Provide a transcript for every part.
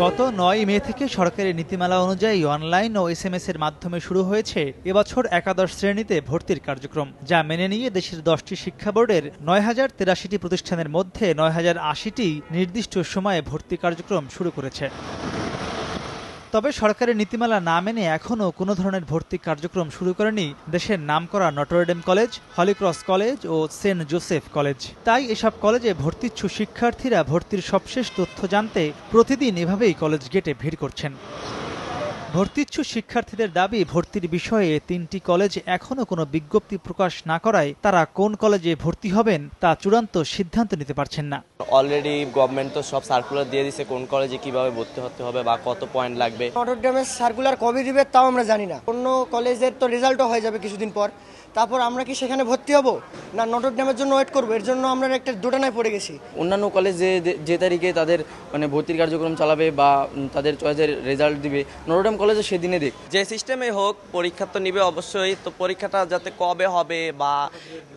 গত নয় মে থেকে সরকারি নীতিমালা অনুযায়ী অনলাইন ও এস এর মাধ্যমে শুরু হয়েছে এবছর একাদশ শ্রেণীতে ভর্তির কার্যক্রম, যা মেনে নিয়ে দেশের দশটি শিক্ষা বোর্ডের নয় হাজার তেরাশিটি প্রতিষ্ঠানের মধ্যে নয় হাজার আশিটি নির্দিষ্ট সময়ে ভর্তি কার্যক্রম শুরু করেছে। তবে সরকারের নীতিমালা না মেনে এখনও কোনো ধরনের ভর্তি কার্যক্রম শুরু করেনি দেশের নামকরা Notre Dame college, Holy Cross college ও সেন্ট জোসেফ কলেজ। তাই এসব কলেজে ভর্তিচ্ছু শিক্ষার্থীরা ভর্তির সবশেষ তথ্য জানতে প্রতিদিন এভাবেই কলেজ গেটে ভিড় করছেন। ভর্তিচ্ছু শিক্ষার্থীদের দাবি, ভর্তির বিষয়ে তিনটি কলেজ এখনও কোনো বিজ্ঞপ্তি প্রকাশ না করায় তারা কোন কলেজে ভর্তি হবেন তা চূড়ান্ত সিদ্ধান্ত নিতে পারছেন না। অলরেডি গভর্নমেন্ট তো সব সার্কুলার দিয়ে দিছে কোন কলেজে কীভাবে ভর্তি হতে হবে বা কত পয়েন্ট লাগবে। নটরডেমের সার্কুলার কবে দিবে তাও আমরা জানি না। অন্য কলেজের তো রেজাল্টও হয়ে যাবে কিছুদিন পর। তারপর আমরা কি সেখানে ভর্তি হব? না নটরডেমের জন্য ওয়েট করব? এর জন্য আমরা একটা দোটানায় পড়ে গেছি। অন্যান্য কলেজে যে- যে তারিখে তাদের মানে ভর্তির কার্যক্রম চালাবে বা তাদের চয়েসের রেজাল্ট দিবে নরোডাম কলেজে সেদিনে দেখ। যে সিস্টেমে হোক পরীক্ষা তো নিবে অবশ্যই। তো পরীক্ষাটা যাতে কবে হবে বা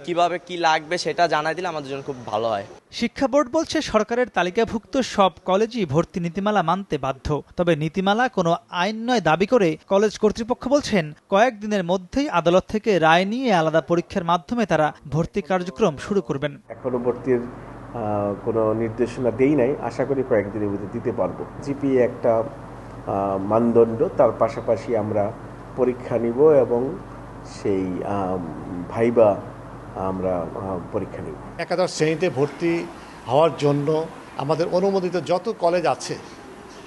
কীভাবে কি লাগবে সেটা জানাই দিলে আমাদের জন্য খুব ভালো হয়। শিক্ষা বোর্ড বলছে সরকারের তালিকাভুক্ত সব কলেজই ভর্তি নীতিমালা মানতে বাধ্য। তবে নীতিমালা কোনো আইন নয় দাবি করে কলেজ কর্তৃপক্ষ বলছেন কয়েকদিনের মধ্যেই আদালত থেকে রায় নিয়ে আলাদা পরীক্ষার মাধ্যমে তারা ভর্তি কার্যক্রম শুরু করবেন। এখনও ভর্তির কোনো নির্দেশনা দেই নাই। আশা করি কয়েকদিনের মধ্যে দিতে পারব। জিপি একটা মানদণ্ড। তার পাশাপাশি আমরা পরীক্ষা নিব এবং সেই ভাইবা আমরা পরীক্ষা নিব। একাদশ শ্রেণীতে ভর্তি হওয়ার জন্য আমাদের অনুমোদিত যত কলেজ আছে,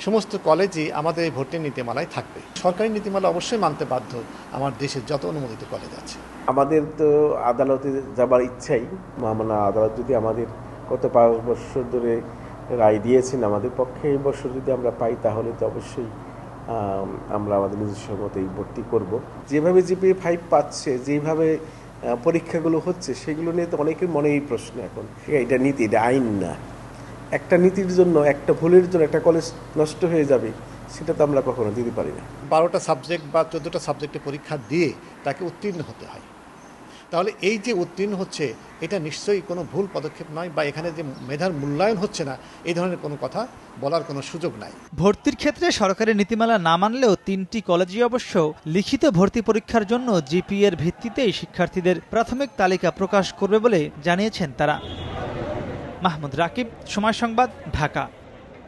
সমস্ত কলেজই আমাদের এই ভর্তি নীতিমালায় থাকবে। সরকারি নীতিমালা অবশ্যই মানতে বাধ্য আমার দেশের যত অনুমোদিত কলেজ আছে। আমাদের তো আদালতে যাবার ইচ্ছাই। মামলা আদালত যদি আমাদের গত পাঁচ বছর ধরে রায় দিয়েছেন আমাদের পক্ষে, এই বছর যদি আমরা পাই, তাহলে তো অবশ্যই আমরা আমাদের নিজস্ব মতেই ভর্তি করব। যেভাবে জিপিএ ফাইভ পাচ্ছে, যেভাবে পরীক্ষাগুলো হচ্ছে, সেগুলো নিয়ে তো অনেকের মনে এই প্রশ্ন এখন। এটা নীতি, এটা আইন না। একটা নীতির জন্য, একটা ভুলের জন্য একটা কলেজ নষ্ট হয়ে যাবে, সেটা তো আমরা কখনো দিতে পারি না। বারোটা সাবজেক্ট বা চোদ্দোটা সাবজেক্টে পরীক্ষা দিয়ে তাকে উত্তীর্ণ হতে হয়। তাহলে এই যে উত্তীর্ণ হচ্ছে, এটা নিশ্চয়ই কোনো ভুল পদক্ষেপ নয় বা এখানে যে মেধার মূল্যায়ন হচ্ছে না এই ধরনের কোনো কথা বলার কোনো সুযোগ নাই। ভর্তির ক্ষেত্রে সরকারের নীতিমালা না মানলেও তিনটি কলেজই অবশ্য লিখিত ভর্তি পরীক্ষার জন্য জিপি এর ভিত্তিতেই শিক্ষার্থীদের প্রাথমিক তালিকা প্রকাশ করবে বলে জানিয়েছেন তারা। মাহমুদ রাকিব, সময় সংবাদ, ঢাকা।